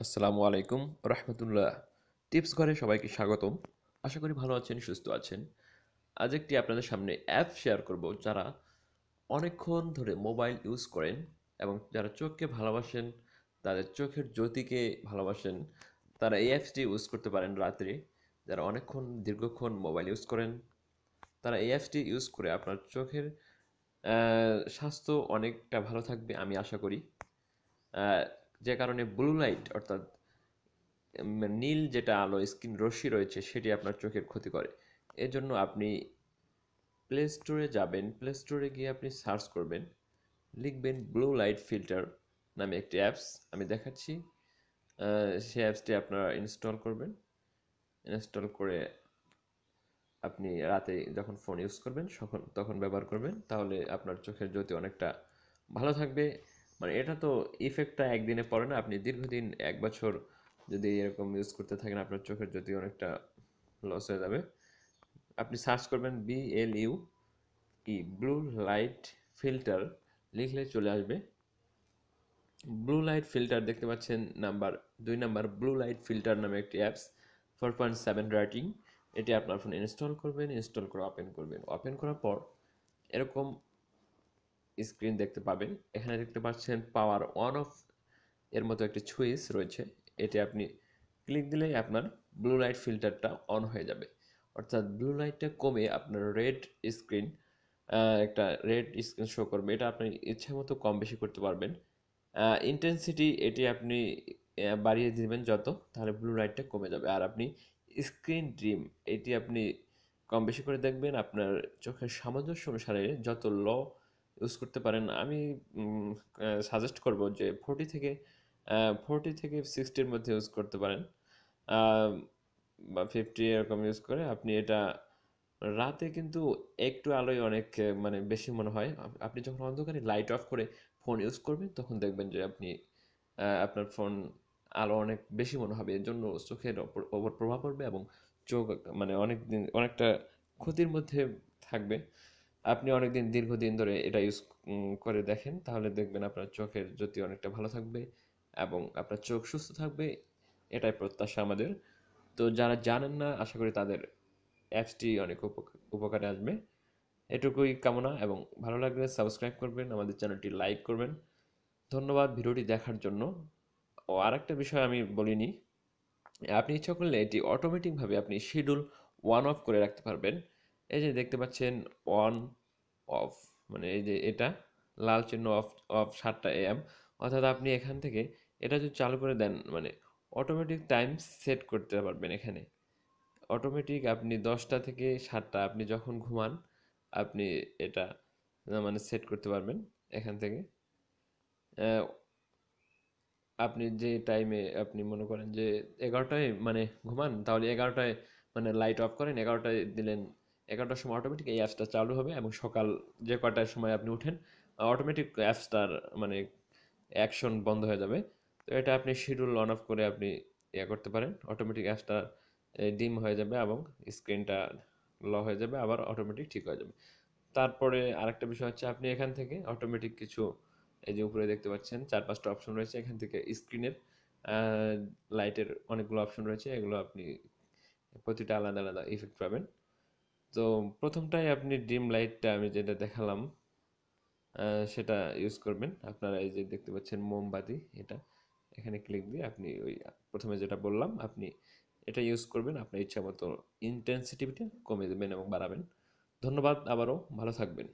আসসালামু আলাইকুম রহমতুল্লাহ। টিপস ঘরে সবাইকে স্বাগতম। আশা করি ভালো আছেন, সুস্থ আছেন। আজ একটি আপনাদের সামনে অ্যাপ শেয়ার করব যারা অনেকক্ষণ ধরে মোবাইল ইউজ করেন এবং যারা চোখকে ভালোবাসেন, তাদের চোখের জ্যোতিকে ভালোবাসেন, তারা এই অ্যাপসটি ইউজ করতে পারেন রাত্রে। যারা অনেকক্ষণ, দীর্ঘক্ষণ মোবাইল ইউজ করেন, তারা এই অ্যাপসটি ইউজ করে আপনার চোখের স্বাস্থ্য অনেকটা ভালো থাকবে আমি আশা করি। যে কারণে ব্লু লাইট অর্থাৎ নীল যেটা আলো স্কিন রশ্মি রয়েছে, সেটি আপনার চোখের ক্ষতি করে। এজন্য আপনি প্লে স্টোরে যাবেন প্লে স্টোরে গিয়ে আপনি সার্চ করবেন, লিখবেন ব্লু লাইট ফিল্টার নামে একটি অ্যাপস আমি দেখাচ্ছি। সেই অ্যাপসটি আপনারা ইনস্টল করবেন। ইনস্টল করে আপনি রাতে যখন ফোন ইউজ করবেন তখন তখন ব্যবহার করবেন, তাহলে আপনার চোখের জ্যোতি অনেকটা ভালো থাকবে। মানে এটা তো ইফেক্টটা একদিনে পড়ে না। আপনি দীর্ঘদিন এক বছর যদি এরকম ইউজ করতে থাকেন, আপনার চোখের যদি অনেকটা লস হয়ে যাবে, আপনি সার্চ করবেন B L U blue light filter লিখলে চলে আসবে। ব্লু লাইট ফিল্টার দেখতে পাচ্ছেন নাম্বার দুই নাম্বার ব্লু লাইট ফিল্টার নামে একটি apps four point seven rating এটি আপনার ফোনে ইনস্টল করবেন ইনস্টল করে ওপেন করবেন। ওপেন করার পর এরকম স্ক্রিন দেখতে পাবেন। এখানে দেখতে পাচ্ছেন পাওয়ার অন অফ এর মতো একটি সুইচ রয়েছে। এটি আপনি ক্লিক দিলেই আপনার ব্লু লাইট ফিল্টারটা অন হয়ে যাবে। অর্থাৎ ব্লু লাইটটা কমে আপনার রেড স্ক্রিন একটা রেড স্ক্রিন শো করবে। এটা আপনি ইচ্ছা মতো কম বেশি করতে পারবেন। ইন্টেন্সিটি এটি আপনি বাড়িয়ে দিবেন যত, তাহলে ব্লু লাইটটা কমে যাবে। আর আপনি স্ক্রিন ড্রিম এটি আপনি কম বেশি করে দেখবেন। আপনার চোখের সামঞ্জস্য অনুসারে যত ল ইউজ করতে পারেন। আমি সাজেস্ট করব যে ফোর্টি থেকে ফোর্টি থেকে সিক্সটির মধ্যে ইউজ করতে পারেন। বা ফিফটি এরকম ইউজ করে আপনি এটা রাতে কিন্তু একটু আলোয় অনেক মানে বেশি মনে হয়। আপনি যখন অন্ধকারে লাইট অফ করে ফোন ইউজ করবেন, তখন দেখবেন যে আপনি আপনার ফোন আলো অনেক বেশি মনে হবে। এর জন্য চোখের ওপর প্রভাব পড়বে এবং চোখ মানে অনেক দিন, অনেকটা ক্ষতির মধ্যে থাকবে। আপনি অনেকদিন, দীর্ঘদিন ধরে এটা ইউজ করে দেখেন, তাহলে দেখবেন আপনার চোখের জ্যোতি অনেকটা ভালো থাকবে এবং আপনার চোখ সুস্থ থাকবে, এটাই প্রত্যাশা আমাদের। তো যারা জানেন না, আশা করি তাদের অ্যাপসটি অনেক উপক- উপকারে আসবে। এটুকুই কামনা এবং ভালো লাগলে সাবস্ক্রাইব করবেন, আমাদের চ্যানেলটি লাইক করবেন। ধন্যবাদ ভিডিওটি দেখার জন্য। ও আরেকটা বিষয় আমি বলিনি, আপনি ইচ্ছা করলে এটি অটোমেটিকভাবে আপনি শিডিউল ওয়ান অফ করে রাখতে পারবেন। এই যে দেখতে পাচ্ছেন অন অফ মানে এই যে এটা, লাল চিহ্ন অফ অফ সাতটা এম অর্থাৎ আপনি এখান থেকে এটা যদি চালু করে দেন মানে অটোমেটিক টাইম সেট করতে পারবেন এখানে। অটোমেটিক আপনি দশটা থেকে সাতটা, আপনি যখন ঘুমান, আপনি এটা মানে সেট করতে পারবেন এখান থেকে। আপনি যে টাইমে আপনি মনে করেন যে এগারোটায় মানে ঘুমান, তাহলে এগারোটায় মানে লাইট অফ করেন, এগারোটায় দিলেন এগারোটার সময় অটোমেটিক এই অ্যাপসটা চালু হবে এবং সকাল যে কটার সময় আপনি উঠেন অটোমেটিক অ্যাপসটার মানে অ্যাকশন বন্ধ হয়ে যাবে। তো এটা আপনি শিডিউল অন অফ করে আপনি ইয়ে করতে পারেন। অটোমেটিক অ্যাপসটা ডিম হয়ে যাবে এবং স্ক্রিনটা ল হয়ে যাবে, আবার অটোমেটিক ঠিক হয়ে যাবে। তারপরে আরেকটা বিষয় হচ্ছে আপনি এখান থেকে অটোমেটিক কিছু, এই যে উপরে দেখতে পাচ্ছেন, চার পাঁচটা অপশন রয়েছে এখান থেকে স্ক্রিনের লাইটের অনেকগুলো অপশন রয়েছে, এগুলো আপনি প্রতিটা আলাদা আলাদা ইফেক্ট পাবেন। তো প্রথমটাই আপনি ডিম লাইটটা আমি যেটা দেখালাম সেটা ইউজ করবেন। আপনারা এই যে দেখতে পাচ্ছেন মোমবাতি, এটা এখানে ক্লিক দিয়ে আপনি ওই প্রথমে যেটা বললাম, আপনি এটা ইউজ করবেন, আপনার ইচ্ছা মতো ইন্টেন্সিটিভিটা কমিয়ে দেবেন এবং বাড়াবেন। ধন্যবাদ, আবারও ভালো থাকবেন।